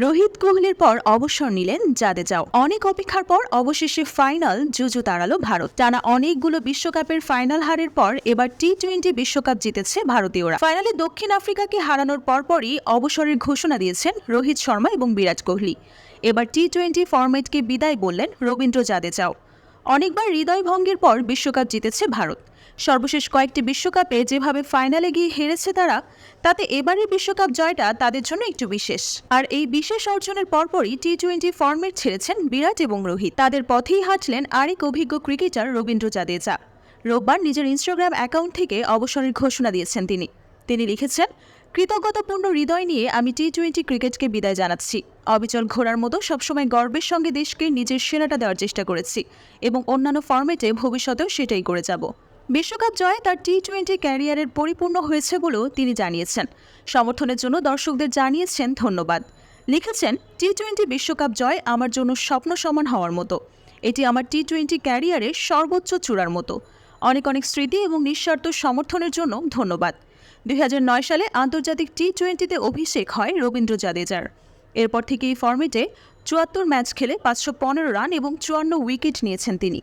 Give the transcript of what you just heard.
রোহিত কোহলির পর অবসর নিলেন জাদেজাও অনেক অপেক্ষার পর অবশেষে ফাইনাল জুজু তাড়ালো ভারত। টানা অনেকগুলো বিশ্বকাপের ফাইনাল হারের পর এবার টি টোয়েন্টি বিশ্বকাপ জিতেছে ভারতীয়রা। ফাইনালে দক্ষিণ আফ্রিকাকে হারানোর পরপরই অবসরের ঘোষণা দিয়েছেন রোহিত শর্মা এবং বিরাট কোহলি। এবার টি টোয়েন্টি ফরম্যাটকে বিদায় বললেন রবীন্দ্র জাদেজাও। অনেকবার হৃদয় ভঙ্গের পর বিশ্বকাপ জিতেছে ভারত। সর্বশেষ কয়েকটি বিশ্বকাপে যেভাবে ফাইনালে গিয়ে হেরেছে তারা, তাতে এবারের বিশ্বকাপ জয়টা তাদের জন্য একটু বিশেষ। আর এই বিশেষ অর্জনের পরপরই টি টোয়েন্টি ফর্মেট ছেড়েছেন বিরাট এবং রোহিত। তাদের পথেই হাঁটলেন আরেক অভিজ্ঞ ক্রিকেটার রবীন্দ্র জাদেজা। রোববার নিজের ইনস্টাগ্রাম অ্যাকাউন্ট থেকে অবসরের ঘোষণা দিয়েছেন তিনি। তিনি লিখেছেন কৃতজ্ঞতাপূর্ণ হৃদয় নিয়ে আমি টি টোয়েন্টি ক্রিকেটকে বিদায় জানাচ্ছি। অবিচল ঘোড়ার মতো সবসময় গর্বের সঙ্গে দেশকে নিজের সেরাটা দেওয়ার চেষ্টা করেছি এবং অন্যান্য ফর্মেটে ভবিষ্যতেও সেটাই করে যাব। বিশ্বকাপ জয়ে তার টি টোয়েন্টি ক্যারিয়ারের পরিপূর্ণ হয়েছে বলেও তিনি জানিয়েছেন। সমর্থনের জন্য দর্শকদের জানিয়েছেন ধন্যবাদ। লিখেছেন টি টোয়েন্টি বিশ্বকাপ জয় আমার জন্য স্বপ্ন সমান হওয়ার মতো। এটি আমার টি টোয়েন্টি ক্যারিয়ারের সর্বোচ্চ চূড়ার মতো। অনেক অনেক স্মৃতি এবং নিঃস্বার্থ সমর্থনের জন্য ধন্যবাদ। দুই হাজার নয় সালে আন্তর্জাতিক টি টোয়েন্টিতে অভিষেক হয় রবীন্দ্র জাদেজার। এরপর থেকে এই ফর্মেটে চুয়াত্তর ম্যাচ খেলে পাঁচশো পনেরো রান এবং চুয়ান্ন উইকেট নিয়েছেন তিনি।